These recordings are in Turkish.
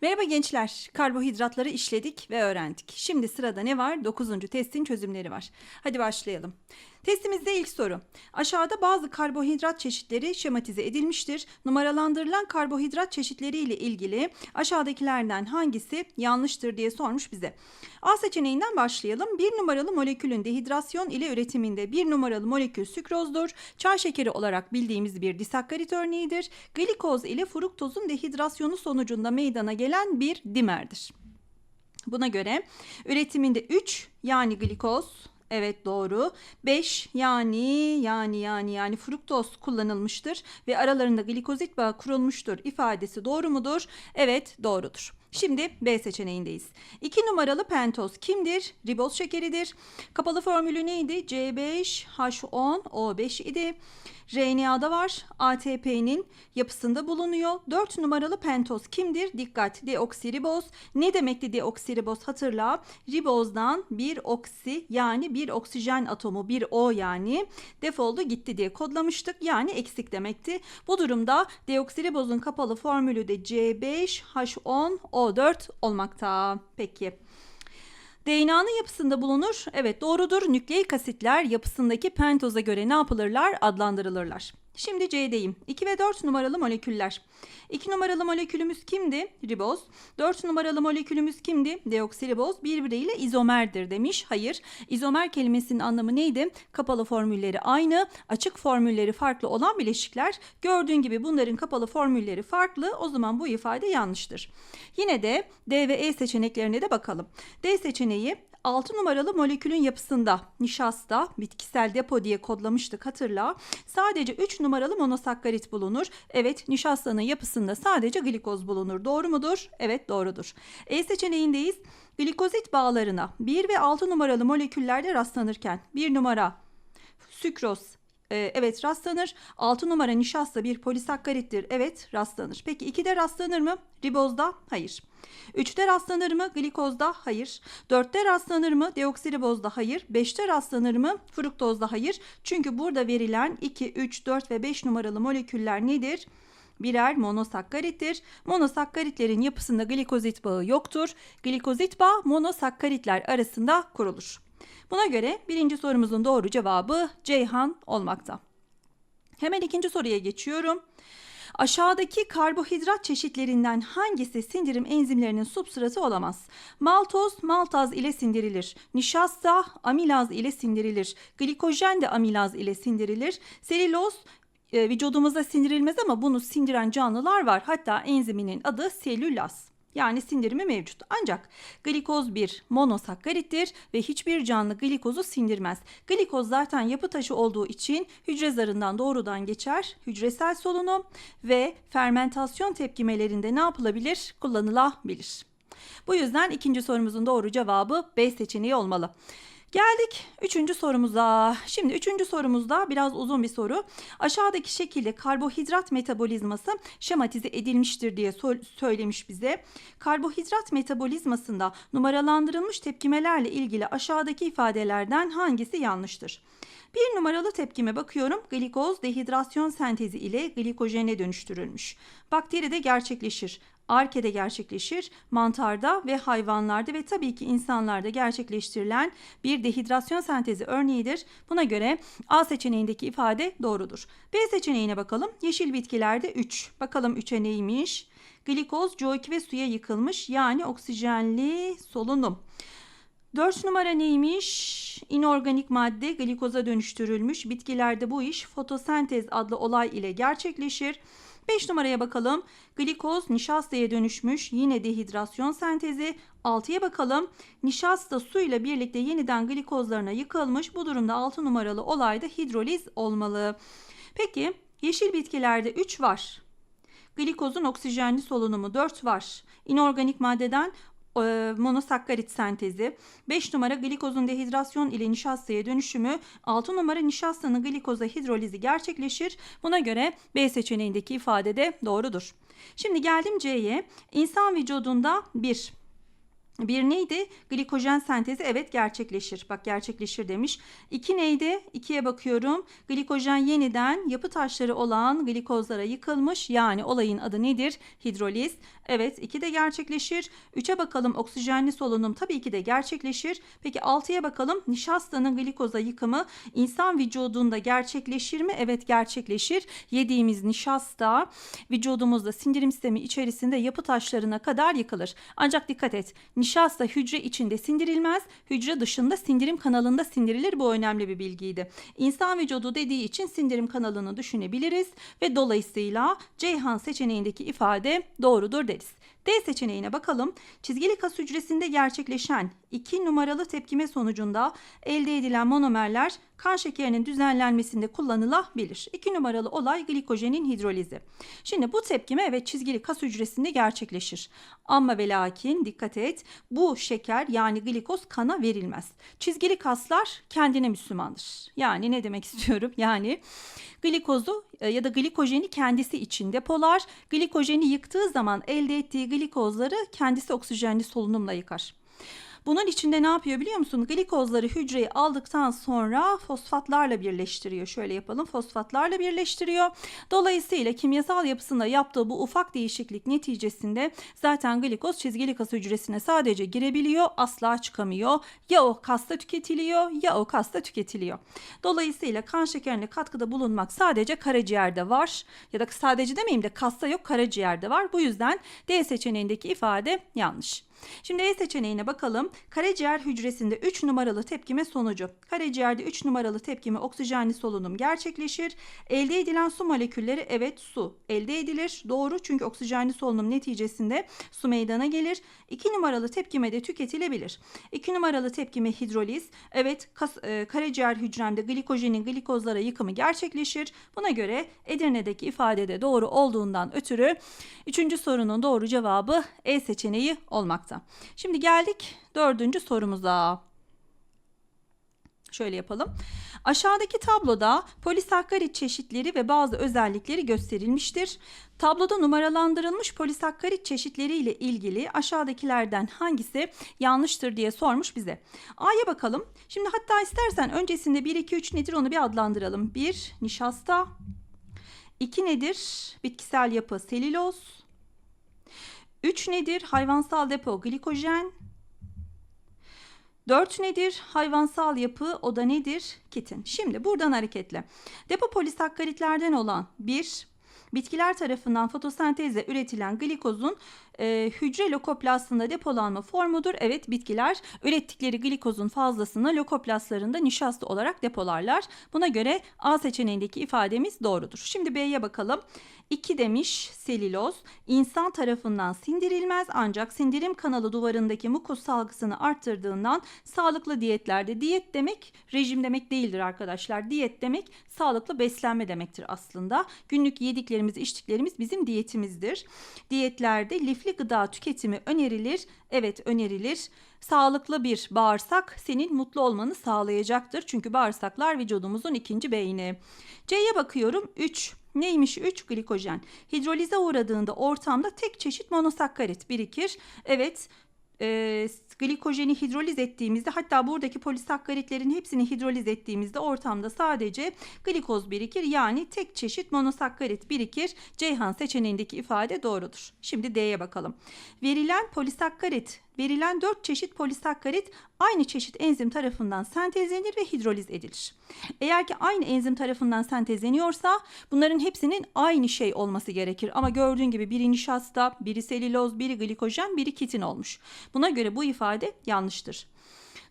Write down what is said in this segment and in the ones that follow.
Merhaba gençler. Karbohidratları işledik ve öğrendik. Şimdi sırada ne var? 9. testin çözümleri var. Hadi başlayalım. Testimizde ilk soru. Aşağıda bazı karbonhidrat çeşitleri şematize edilmiştir. Numaralandırılan karbonhidrat çeşitleri ile ilgili aşağıdakilerden hangisi yanlıştır diye sormuş bize. A seçeneğinden başlayalım. Bir numaralı molekülün dehidrasyon ile üretiminde bir numaralı molekül sükrozdur. Çay şekeri olarak bildiğimiz bir disakkarit örneğidir. Glikoz ile fruktozun dehidrasyonu sonucunda meydana gelen bir dimerdir. Buna göre üretiminde 3 yani glikoz Evet doğru. 5 yani yani yani yani fruktoz kullanılmıştır ve aralarında glikozit bağı kurulmuştur ifadesi doğru mudur? Evet doğrudur. Şimdi B seçeneğindeyiz. 2 numaralı pentoz kimdir? Riboz şekeridir. Kapalı formülü neydi? C5H10O5 idi. RNA'da var. ATP'nin yapısında bulunuyor. 4 numaralı pentoz kimdir? Dikkat deoksiriboz. Ne demekti deoksiriboz? Hatırla. Ribozdan bir oksi yani bir oksijen atomu bir O yani defoldu gitti diye kodlamıştık. Yani eksik demekti. Bu durumda deoksiribozun kapalı formülü de C5H10O4 olmakta. Peki. DNA'nın yapısında bulunur. Evet doğrudur. Nükleik asitler yapısındaki pentoza göre ne yapılırlar? Adlandırılırlar. Şimdi C'deyim. 2 ve 4 numaralı moleküller. 2 numaralı molekülümüz kimdi? Riboz. 4 numaralı molekülümüz kimdi? Deoksiriboz. Birbiriyle izomerdir demiş. Hayır. İzomer kelimesinin anlamı neydi? Kapalı formülleri aynı, açık formülleri farklı olan bileşikler. Gördüğün gibi bunların kapalı formülleri farklı. O zaman bu ifade yanlıştır. Yine de D ve E seçeneklerine de bakalım. D seçeneği 6 numaralı molekülün yapısında nişasta bitkisel depo diye kodlamıştık hatırla. Sadece 3 numaralı monosakkarit bulunur. Evet nişastanın yapısında sadece glikoz bulunur. Doğru mudur? Evet doğrudur. E seçeneğindeyiz. Glikozit bağlarına 1 ve 6 numaralı moleküllerde rastlanırken 1 numara sükroz ee, evet rastlanır. 6 numara nişasta bir polisakkarittir. Evet rastlanır. Peki 2'de rastlanır mı? Ribozda? Hayır. 3'te rastlanır mı? Glikozda? Hayır. 4'te rastlanır mı? Deoksiribozda? Hayır. 5'te rastlanır mı? Fruktozda? Hayır. Çünkü burada verilen 2, 3, 4 ve 5 numaralı moleküller nedir? birer monosakkarittir. Monosakkaritlerin yapısında glikozit bağı yoktur. Glikozit bağı monosakkaritler arasında kurulur. Buna göre birinci sorumuzun doğru cevabı Ceyhan olmakta. Hemen ikinci soruya geçiyorum. Aşağıdaki karbohidrat çeşitlerinden hangisi sindirim enzimlerinin substratı olamaz? Maltoz maltaz ile sindirilir. Nişasta amilaz ile sindirilir. Glikojen de amilaz ile sindirilir. Selüloz e, vücudumuzda sindirilmez ama bunu sindiren canlılar var. Hatta enziminin adı selülaz yani sindirimi mevcut. Ancak glikoz bir monosakkarittir ve hiçbir canlı glikozu sindirmez. Glikoz zaten yapı taşı olduğu için hücre zarından doğrudan geçer. Hücresel solunum ve fermentasyon tepkimelerinde ne yapılabilir? Kullanılabilir. Bu yüzden ikinci sorumuzun doğru cevabı B seçeneği olmalı. Geldik üçüncü sorumuza. Şimdi üçüncü sorumuzda biraz uzun bir soru. Aşağıdaki şekilde karbohidrat metabolizması şematize edilmiştir diye söylemiş bize. Karbohidrat metabolizmasında numaralandırılmış tepkimelerle ilgili aşağıdaki ifadelerden hangisi yanlıştır? Bir numaralı tepkime bakıyorum. Glikoz dehidrasyon sentezi ile glikojene dönüştürülmüş. Bakteride gerçekleşir. Arkede gerçekleşir, mantarda ve hayvanlarda ve tabii ki insanlarda gerçekleştirilen bir dehidrasyon sentezi örneğidir. Buna göre A seçeneğindeki ifade doğrudur. B seçeneğine bakalım. Yeşil bitkilerde 3. Bakalım 3'e neymiş? Glikoz CO2 ve suya yıkılmış yani oksijenli solunum. 4 numara neymiş? İnorganik madde glikoza dönüştürülmüş. Bitkilerde bu iş fotosentez adlı olay ile gerçekleşir. 5 numaraya bakalım. Glikoz nişastaya dönüşmüş. Yine dehidrasyon sentezi. 6'ya bakalım. Nişasta su ile birlikte yeniden glikozlarına yıkılmış. Bu durumda 6 numaralı olayda hidroliz olmalı. Peki yeşil bitkilerde 3 var. Glikozun oksijenli solunumu 4 var. İnorganik maddeden monosakkarit sentezi, 5 numara glikozun dehidrasyon ile nişastaya dönüşümü, 6 numara nişastanın glikoza hidrolizi gerçekleşir. Buna göre B seçeneğindeki ifade de doğrudur. Şimdi geldim C'ye. İnsan vücudunda 1 Bir neydi? Glikojen sentezi evet gerçekleşir. Bak gerçekleşir demiş. İki neydi? İkiye bakıyorum. Glikojen yeniden yapı taşları olan glikozlara yıkılmış. Yani olayın adı nedir? Hidroliz. Evet iki de gerçekleşir. Üçe bakalım oksijenli solunum tabii ki de gerçekleşir. Peki altıya bakalım nişastanın glikoza yıkımı insan vücudunda gerçekleşir mi? Evet gerçekleşir. Yediğimiz nişasta vücudumuzda sindirim sistemi içerisinde yapı taşlarına kadar yıkılır. Ancak dikkat et nişasta hücre içinde sindirilmez, hücre dışında sindirim kanalında sindirilir. Bu önemli bir bilgiydi. İnsan vücudu dediği için sindirim kanalını düşünebiliriz ve dolayısıyla Ceyhan seçeneğindeki ifade doğrudur deriz. D seçeneğine bakalım. Çizgili kas hücresinde gerçekleşen 2 numaralı tepkime sonucunda elde edilen monomerler kan şekerinin düzenlenmesinde kullanılabilir. 2 numaralı olay glikojenin hidrolizi. Şimdi bu tepkime evet çizgili kas hücresinde gerçekleşir. Ama ve lakin dikkat et bu şeker yani glikoz kana verilmez. Çizgili kaslar kendine Müslümandır. Yani ne demek istiyorum? Yani glikozu ya da glikojeni kendisi için depolar. Glikojeni yıktığı zaman elde ettiği glikozları kendisi oksijenli solunumla yıkar. Bunun içinde ne yapıyor biliyor musun? Glikozları hücreye aldıktan sonra fosfatlarla birleştiriyor. Şöyle yapalım fosfatlarla birleştiriyor. Dolayısıyla kimyasal yapısında yaptığı bu ufak değişiklik neticesinde zaten glikoz çizgili kas hücresine sadece girebiliyor asla çıkamıyor. Ya o kasta tüketiliyor ya o kasta tüketiliyor. Dolayısıyla kan şekerine katkıda bulunmak sadece karaciğerde var. Ya da sadece demeyeyim de kasta yok karaciğerde var. Bu yüzden D seçeneğindeki ifade yanlış. Şimdi E seçeneğine bakalım. Karaciğer hücresinde 3 numaralı tepkime sonucu. Karaciğerde 3 numaralı tepkime oksijenli solunum gerçekleşir. Elde edilen su molekülleri evet su elde edilir. Doğru çünkü oksijenli solunum neticesinde su meydana gelir. 2 numaralı tepkime de tüketilebilir. 2 numaralı tepkime hidroliz. Evet kas, e, karaciğer hücremde glikojenin glikozlara yıkımı gerçekleşir. Buna göre Edirne'deki ifadede doğru olduğundan ötürü 3. sorunun doğru cevabı E seçeneği olmakta. Şimdi geldik dördüncü sorumuza. Şöyle yapalım. Aşağıdaki tabloda polisakkarit çeşitleri ve bazı özellikleri gösterilmiştir. Tabloda numaralandırılmış polisakkarit çeşitleri ile ilgili aşağıdakilerden hangisi yanlıştır diye sormuş bize. A'ya bakalım. Şimdi hatta istersen öncesinde 1 2 3 nedir onu bir adlandıralım. 1 nişasta 2 nedir? Bitkisel yapı selüloz 3 nedir? Hayvansal depo glikojen. 4 nedir? Hayvansal yapı o da nedir? Kitin. Şimdi buradan hareketle. Depo polisakkaritlerden olan 1 bitkiler tarafından fotosentezle üretilen glikozun e, hücre lokoplastında depolanma formudur. Evet bitkiler ürettikleri glikozun fazlasını lokoplastlarında nişasta olarak depolarlar. Buna göre A seçeneğindeki ifademiz doğrudur. Şimdi B'ye bakalım. 2 demiş selüloz insan tarafından sindirilmez ancak sindirim kanalı duvarındaki mukus salgısını arttırdığından sağlıklı diyetlerde diyet demek rejim demek değildir arkadaşlar. Diyet demek sağlıklı beslenme demektir aslında. Günlük yediklerimiz içtiklerimiz bizim diyetimizdir. Diyetlerde lifli gıda tüketimi önerilir. Evet önerilir. Sağlıklı bir bağırsak senin mutlu olmanı sağlayacaktır. Çünkü bağırsaklar vücudumuzun ikinci beyni. C'ye bakıyorum 3. Neymiş 3 glikojen. Hidrolize uğradığında ortamda tek çeşit monosakkarit birikir. Evet e, glikojeni hidroliz ettiğimizde hatta buradaki polisakkaritlerin hepsini hidroliz ettiğimizde ortamda sadece glikoz birikir. Yani tek çeşit monosakkarit birikir. Ceyhan seçeneğindeki ifade doğrudur. Şimdi D'ye bakalım. Verilen polisakkarit verilen 4 çeşit polisakkarit aynı çeşit enzim tarafından sentezlenir ve hidroliz edilir. Eğer ki aynı enzim tarafından sentezleniyorsa bunların hepsinin aynı şey olması gerekir. Ama gördüğün gibi biri nişasta, biri selüloz, biri glikojen, biri kitin olmuş. Buna göre bu ifade yanlıştır.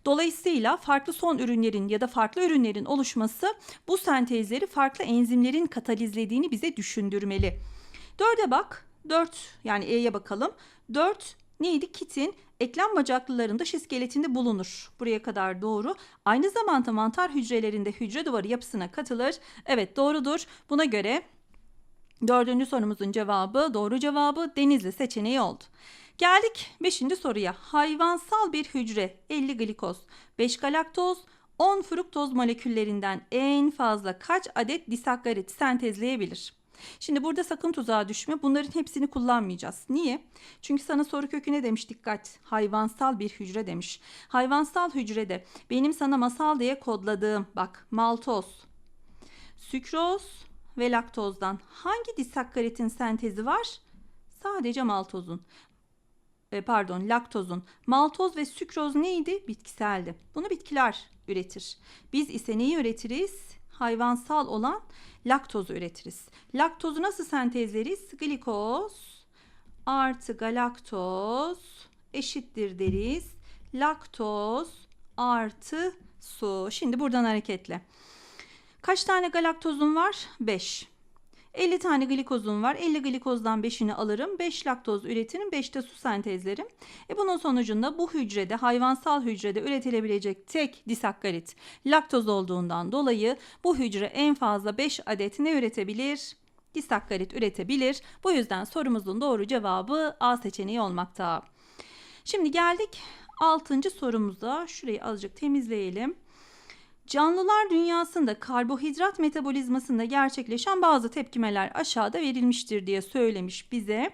Dolayısıyla farklı son ürünlerin ya da farklı ürünlerin oluşması bu sentezleri farklı enzimlerin katalizlediğini bize düşündürmeli. Dörde bak. 4 yani E'ye bakalım. 4 neydi? Kitin eklem bacaklıların dış iskeletinde bulunur. Buraya kadar doğru. Aynı zamanda mantar hücrelerinde hücre duvarı yapısına katılır. Evet doğrudur. Buna göre dördüncü sorumuzun cevabı doğru cevabı Denizli seçeneği oldu. Geldik 5. soruya. Hayvansal bir hücre 50 glikoz, 5 galaktoz, 10 fruktoz moleküllerinden en fazla kaç adet disakkarit sentezleyebilir? Şimdi burada sakın tuzağa düşme. Bunların hepsini kullanmayacağız. Niye? Çünkü sana soru kökü ne demiş? Dikkat. Hayvansal bir hücre demiş. Hayvansal hücrede benim sana masal diye kodladığım bak maltoz, sükroz ve laktozdan hangi disakkaritin sentezi var? Sadece maltozun. E, pardon laktozun. Maltoz ve sükroz neydi? Bitkiseldi. Bunu bitkiler üretir. Biz ise neyi üretiriz? Hayvansal olan laktozu üretiriz. Laktozu nasıl sentezleriz? Glikoz artı galaktoz eşittir deriz. Laktoz artı su. Şimdi buradan hareketle. Kaç tane galaktozum var? 5. 50 tane glikozum var. 50 glikozdan 5'ini alırım. 5 laktoz üretirim. 5 de su sentezlerim. E bunun sonucunda bu hücrede hayvansal hücrede üretilebilecek tek disakkarit laktoz olduğundan dolayı bu hücre en fazla 5 adet ne üretebilir? Disakkarit üretebilir. Bu yüzden sorumuzun doğru cevabı A seçeneği olmakta. Şimdi geldik 6. sorumuza. Şurayı azıcık temizleyelim. Canlılar dünyasında karbohidrat metabolizmasında gerçekleşen bazı tepkimeler aşağıda verilmiştir diye söylemiş bize.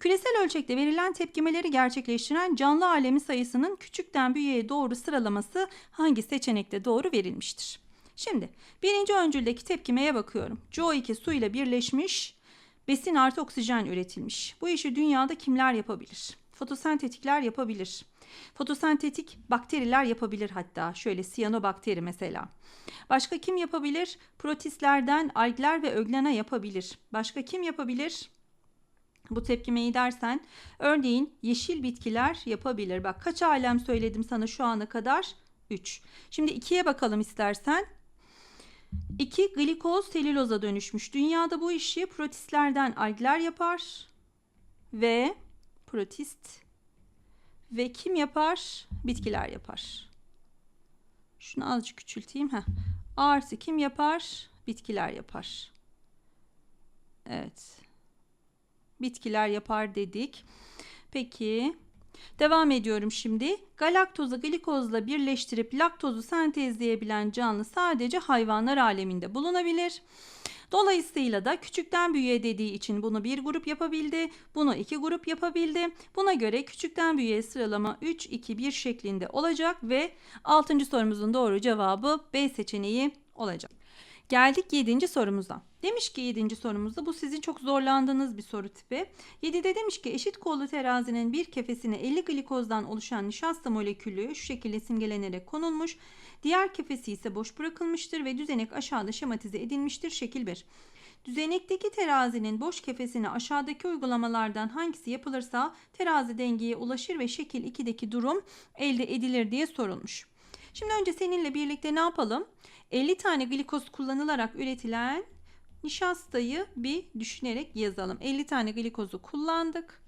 Küresel ölçekte verilen tepkimeleri gerçekleştiren canlı alemi sayısının küçükten büyüğe doğru sıralaması hangi seçenekte doğru verilmiştir? Şimdi birinci öncüldeki tepkimeye bakıyorum. CO2 su ile birleşmiş besin artı oksijen üretilmiş. Bu işi dünyada kimler yapabilir? Fotosentetikler yapabilir. Fotosentetik bakteriler yapabilir hatta. Şöyle siyanobakteri mesela. Başka kim yapabilir? Protistlerden algler ve öglena yapabilir. Başka kim yapabilir? Bu tepkimeyi dersen örneğin yeşil bitkiler yapabilir. Bak kaç alem söyledim sana şu ana kadar? 3. Şimdi 2'ye bakalım istersen. 2 glikoz selüloza dönüşmüş. Dünyada bu işi protistlerden algler yapar ve protist ve kim yapar? Bitkiler yapar. Şunu azıcık küçülteyim. Heh. Artı kim yapar? Bitkiler yapar. Evet. Bitkiler yapar dedik. Peki. Devam ediyorum şimdi. Galaktozu glikozla birleştirip laktozu sentezleyebilen canlı sadece hayvanlar aleminde bulunabilir. Dolayısıyla da küçükten büyüğe dediği için bunu bir grup yapabildi. Bunu iki grup yapabildi. Buna göre küçükten büyüğe sıralama 3, 2, 1 şeklinde olacak ve 6. sorumuzun doğru cevabı B seçeneği olacak. Geldik 7. sorumuza. Demiş ki 7. sorumuzda bu sizin çok zorlandığınız bir soru tipi. 7'de demiş ki eşit kollu terazinin bir kefesine 50 glikozdan oluşan nişasta molekülü şu şekilde simgelenerek konulmuş. Diğer kefesi ise boş bırakılmıştır ve düzenek aşağıda şematize edilmiştir. Şekil 1. Düzenekteki terazinin boş kefesine aşağıdaki uygulamalardan hangisi yapılırsa terazi dengeye ulaşır ve şekil 2'deki durum elde edilir diye sorulmuş. Şimdi önce seninle birlikte ne yapalım? 50 tane glikoz kullanılarak üretilen nişastayı bir düşünerek yazalım. 50 tane glikozu kullandık.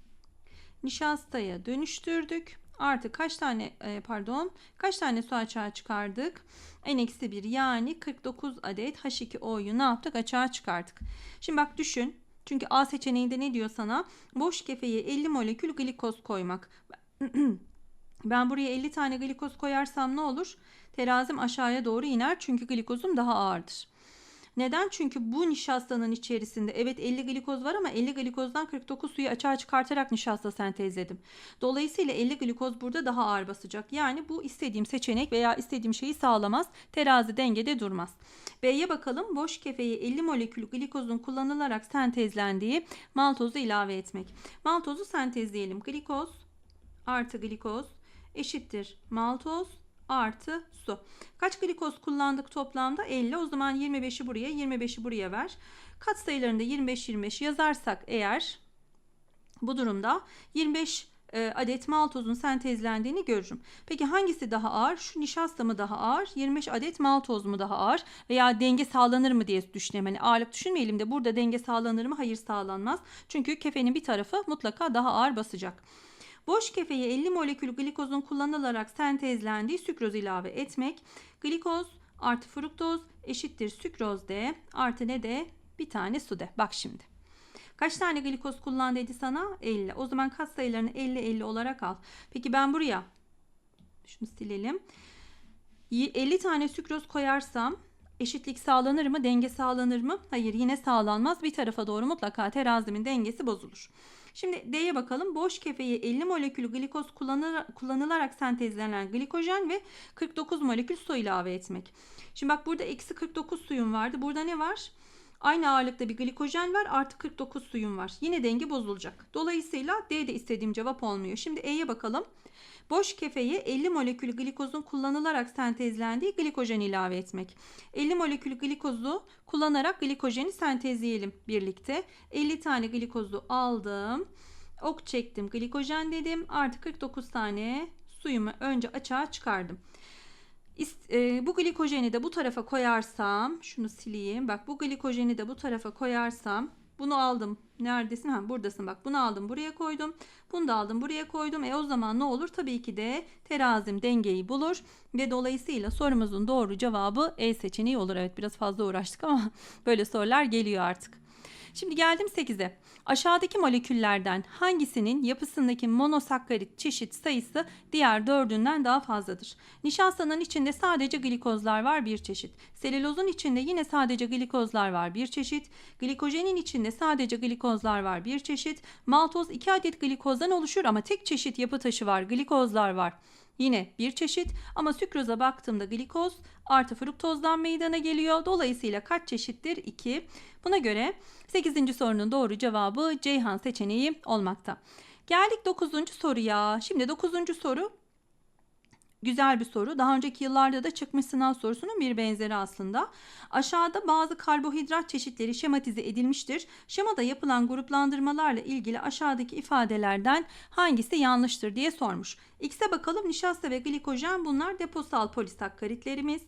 Nişastaya dönüştürdük. Artı kaç tane e, pardon kaç tane su açığa çıkardık? N-1 yani 49 adet H2O'yu ne yaptık? Açığa çıkarttık. Şimdi bak düşün. Çünkü A seçeneğinde ne diyor sana? Boş kefeye 50 molekül glikoz koymak. Ben buraya 50 tane glikoz koyarsam ne olur? Terazim aşağıya doğru iner çünkü glikozum daha ağırdır. Neden? Çünkü bu nişastanın içerisinde evet 50 glikoz var ama 50 glikozdan 49 suyu açığa çıkartarak nişasta sentezledim. Dolayısıyla 50 glikoz burada daha ağır basacak. Yani bu istediğim seçenek veya istediğim şeyi sağlamaz. Terazi dengede durmaz. B'ye bakalım. Boş kefeye 50 molekül glikozun kullanılarak sentezlendiği maltozu ilave etmek. Maltozu sentezleyelim. Glikoz artı glikoz eşittir maltoz artı su. Kaç glikoz kullandık toplamda? 50. O zaman 25'i buraya 25'i buraya ver. Kat sayılarında 25-25 yazarsak eğer bu durumda 25 e, adet maltozun sentezlendiğini görürüm. Peki hangisi daha ağır? Şu nişasta mı daha ağır? 25 adet maltoz mu daha ağır? Veya denge sağlanır mı diye düşünelim. Hani ağırlık düşünmeyelim de burada denge sağlanır mı? Hayır sağlanmaz. Çünkü kefenin bir tarafı mutlaka daha ağır basacak. Boş kefeye 50 molekül glikozun kullanılarak sentezlendiği sükroz ilave etmek. Glikoz artı fruktoz eşittir sükroz de artı ne de bir tane su de. Bak şimdi. Kaç tane glikoz kullan dedi sana? 50. O zaman kat sayılarını 50-50 olarak al. Peki ben buraya şunu silelim. 50 tane sükroz koyarsam eşitlik sağlanır mı? Denge sağlanır mı? Hayır yine sağlanmaz. Bir tarafa doğru mutlaka terazimin dengesi bozulur. Şimdi D'ye bakalım. Boş kefeye 50 molekül glikoz kullanılarak, sentezlenen glikojen ve 49 molekül su ilave etmek. Şimdi bak burada eksi 49 suyum vardı. Burada ne var? Aynı ağırlıkta bir glikojen var artı 49 suyum var. Yine denge bozulacak. Dolayısıyla D'de istediğim cevap olmuyor. Şimdi E'ye bakalım. Boş kefeye 50 molekül glikozun kullanılarak sentezlendiği glikojen ilave etmek. 50 molekül glikozu kullanarak glikojeni sentezleyelim birlikte. 50 tane glikozu aldım. Ok çektim glikojen dedim. Artı 49 tane suyumu önce açığa çıkardım. E, bu glikojeni de bu tarafa koyarsam şunu sileyim. Bak bu glikojeni de bu tarafa koyarsam bunu aldım. Neredesin? Ha buradasın bak. Bunu aldım buraya koydum. Bunu da aldım buraya koydum. E o zaman ne olur? Tabii ki de terazim dengeyi bulur ve dolayısıyla sorumuzun doğru cevabı E seçeneği olur. Evet biraz fazla uğraştık ama böyle sorular geliyor artık. Şimdi geldim 8'e. Aşağıdaki moleküllerden hangisinin yapısındaki monosakkarit çeşit sayısı diğer dördünden daha fazladır? Nişastanın içinde sadece glikozlar var bir çeşit. Selülozun içinde yine sadece glikozlar var bir çeşit. Glikojenin içinde sadece glikozlar var bir çeşit. Maltoz 2 adet glikozdan oluşur ama tek çeşit yapı taşı var. Glikozlar var. Yine bir çeşit ama sükroza baktığımda glikoz artı fruktozdan meydana geliyor. Dolayısıyla kaç çeşittir? 2. Buna göre 8. sorunun doğru cevabı Ceyhan seçeneği olmakta. Geldik 9. soruya. Şimdi 9. soru Güzel bir soru. Daha önceki yıllarda da çıkmış sınav sorusunun bir benzeri aslında. Aşağıda bazı karbohidrat çeşitleri şematize edilmiştir. Şemada yapılan gruplandırmalarla ilgili aşağıdaki ifadelerden hangisi yanlıştır diye sormuş. X'e bakalım nişasta ve glikojen bunlar deposal polisakkaritlerimiz.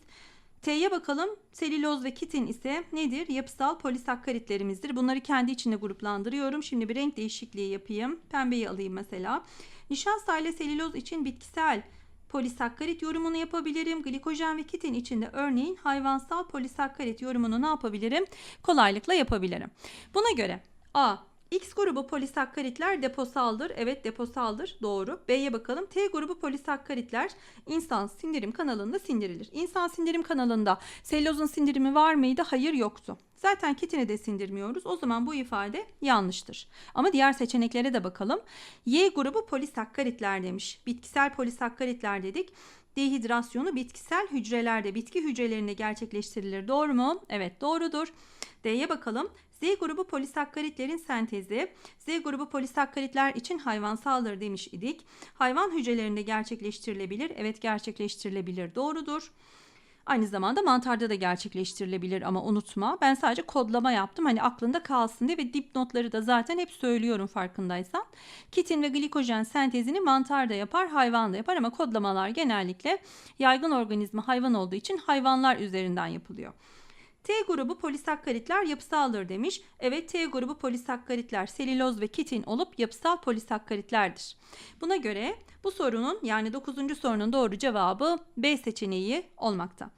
T'ye bakalım. Selüloz ve kitin ise nedir? Yapısal polisakkaritlerimizdir. Bunları kendi içinde gruplandırıyorum. Şimdi bir renk değişikliği yapayım. Pembeyi alayım mesela. Nişasta ile selüloz için bitkisel polisakkarit yorumunu yapabilirim. Glikojen ve kitin içinde örneğin hayvansal polisakkarit yorumunu ne yapabilirim? Kolaylıkla yapabilirim. Buna göre A. X grubu polisakkaritler deposaldır. Evet deposaldır. Doğru. B'ye bakalım. T grubu polisakkaritler insan sindirim kanalında sindirilir. İnsan sindirim kanalında sellozun sindirimi var mıydı? Hayır yoktu. Zaten kitini de sindirmiyoruz. O zaman bu ifade yanlıştır. Ama diğer seçeneklere de bakalım. Y grubu polisakkaritler demiş. Bitkisel polisakkaritler dedik. Dehidrasyonu bitkisel hücrelerde, bitki hücrelerinde gerçekleştirilir. Doğru mu? Evet doğrudur. D'ye bakalım. Z grubu polisakkaritlerin sentezi. Z grubu polisakkaritler için hayvansaldır demiş idik. Hayvan hücrelerinde gerçekleştirilebilir. Evet gerçekleştirilebilir. Doğrudur. Aynı zamanda mantarda da gerçekleştirilebilir ama unutma. Ben sadece kodlama yaptım. Hani aklında kalsın diye ve dipnotları da zaten hep söylüyorum farkındaysan. Kitin ve glikojen sentezini mantar da yapar, hayvan da yapar ama kodlamalar genellikle yaygın organizma hayvan olduğu için hayvanlar üzerinden yapılıyor. T grubu polisakkaritler yapısaldır demiş. Evet T grubu polisakkaritler selüloz ve kitin olup yapısal polisakkaritlerdir. Buna göre bu sorunun yani 9. sorunun doğru cevabı B seçeneği olmakta.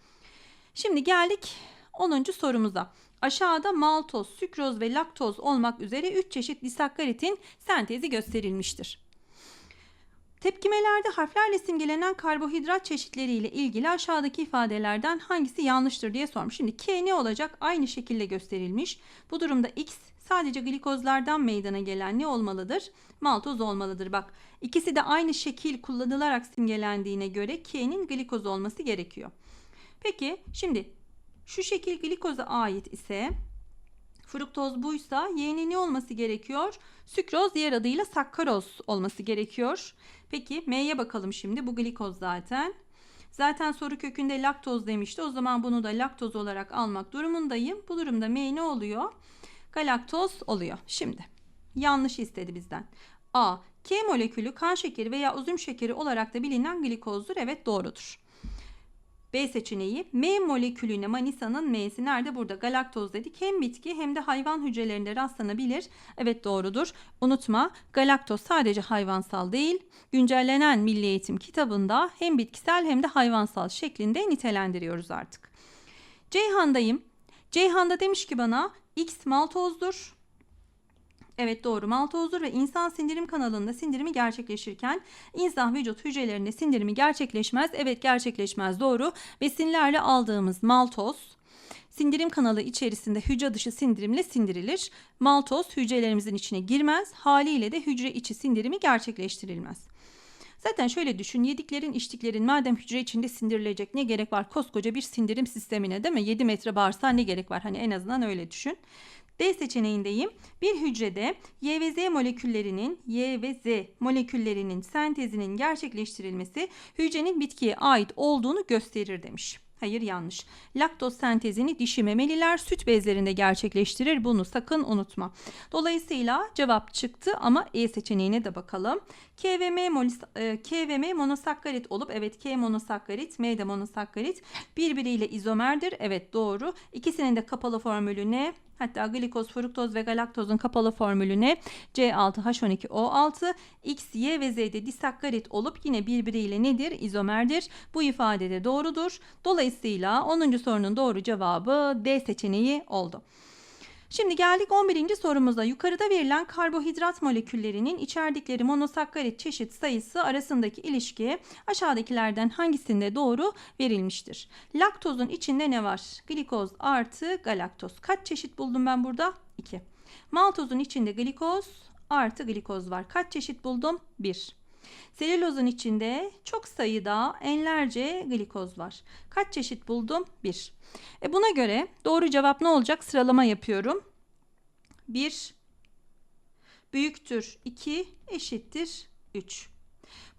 Şimdi geldik 10. sorumuza. Aşağıda maltoz, sükroz ve laktoz olmak üzere 3 çeşit disakkaritin sentezi gösterilmiştir. Tepkimelerde harflerle simgelenen karbohidrat çeşitleriyle ilgili aşağıdaki ifadelerden hangisi yanlıştır diye sormuş. Şimdi K ne olacak? Aynı şekilde gösterilmiş. Bu durumda X sadece glikozlardan meydana gelen ne olmalıdır? Maltoz olmalıdır. Bak ikisi de aynı şekil kullanılarak simgelendiğine göre K'nin glikoz olması gerekiyor. Peki şimdi şu şekil glikoza ait ise fruktoz buysa Y'nin ne olması gerekiyor? Sükroz diğer adıyla sakkaroz olması gerekiyor. Peki M'ye bakalım şimdi. Bu glikoz zaten. Zaten soru kökünde laktoz demişti. O zaman bunu da laktoz olarak almak durumundayım. Bu durumda M ne oluyor? Galaktoz oluyor. Şimdi yanlış istedi bizden. A. K molekülü kan şekeri veya uzun şekeri olarak da bilinen glikozdur. Evet doğrudur. B seçeneği M molekülüne Manisa'nın M'si nerede? Burada galaktoz dedik. Hem bitki hem de hayvan hücrelerinde rastlanabilir. Evet doğrudur. Unutma galaktoz sadece hayvansal değil. Güncellenen Milli Eğitim kitabında hem bitkisel hem de hayvansal şeklinde nitelendiriyoruz artık. Ceyhan'dayım. Ceyhan'da demiş ki bana X maltozdur. Evet doğru maltozdur ve insan sindirim kanalında sindirimi gerçekleşirken insan vücut hücrelerinde sindirimi gerçekleşmez. Evet gerçekleşmez doğru. Besinlerle aldığımız maltoz sindirim kanalı içerisinde hücre dışı sindirimle sindirilir. Maltoz hücrelerimizin içine girmez. Haliyle de hücre içi sindirimi gerçekleştirilmez. Zaten şöyle düşün yediklerin içtiklerin madem hücre içinde sindirilecek ne gerek var koskoca bir sindirim sistemine değil mi? 7 metre bağırsağa ne gerek var hani en azından öyle düşün. D seçeneğindeyim. Bir hücrede Y ve Z moleküllerinin Y ve Z moleküllerinin sentezinin gerçekleştirilmesi hücrenin bitkiye ait olduğunu gösterir demiş. Hayır yanlış. Laktoz sentezini dişi memeliler süt bezlerinde gerçekleştirir. Bunu sakın unutma. Dolayısıyla cevap çıktı ama E seçeneğine de bakalım. K ve M, molis- e, K ve M monosakkarit olup evet K monosakkarit, M de monosakkarit birbiriyle izomerdir. Evet doğru. İkisinin de kapalı formülü ne? Hatta glikoz, fruktoz ve galaktozun kapalı formülü ne? C6H12O6, X, Y ve Z'de disakkarit olup yine birbiriyle nedir? İzomerdir. Bu ifade de doğrudur. Dolayısıyla 10. sorunun doğru cevabı D seçeneği oldu. Şimdi geldik 11. sorumuza. Yukarıda verilen karbonhidrat moleküllerinin içerdikleri monosakkarit çeşit sayısı arasındaki ilişki aşağıdakilerden hangisinde doğru verilmiştir? Laktozun içinde ne var? Glikoz artı galaktoz. Kaç çeşit buldum ben burada? 2. Maltozun içinde glikoz artı glikoz var. Kaç çeşit buldum? 1. Selülozun içinde çok sayıda enlerce glikoz var. Kaç çeşit buldum? 1. E buna göre doğru cevap ne olacak? Sıralama yapıyorum. 1 büyüktür 2 eşittir 3.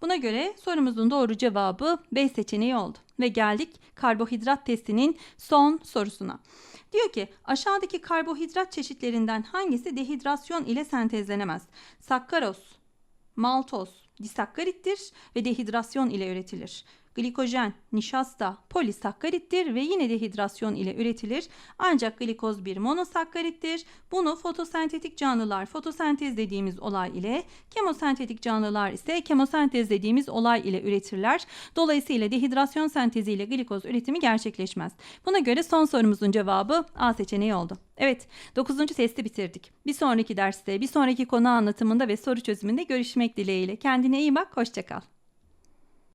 Buna göre sorumuzun doğru cevabı B seçeneği oldu. Ve geldik karbohidrat testinin son sorusuna. Diyor ki aşağıdaki karbohidrat çeşitlerinden hangisi dehidrasyon ile sentezlenemez? Sakkaroz, maltoz, disakkarittir ve dehidrasyon ile üretilir. Glikojen, nişasta, polisakkarittir ve yine dehidrasyon ile üretilir. Ancak glikoz bir monosakkarittir. Bunu fotosentetik canlılar fotosentez dediğimiz olay ile, kemosentetik canlılar ise kemosentez dediğimiz olay ile üretirler. Dolayısıyla dehidrasyon sentezi ile glikoz üretimi gerçekleşmez. Buna göre son sorumuzun cevabı A seçeneği oldu. Evet, 9. testi bitirdik. Bir sonraki derste, bir sonraki konu anlatımında ve soru çözümünde görüşmek dileğiyle. Kendine iyi bak, hoşçakal.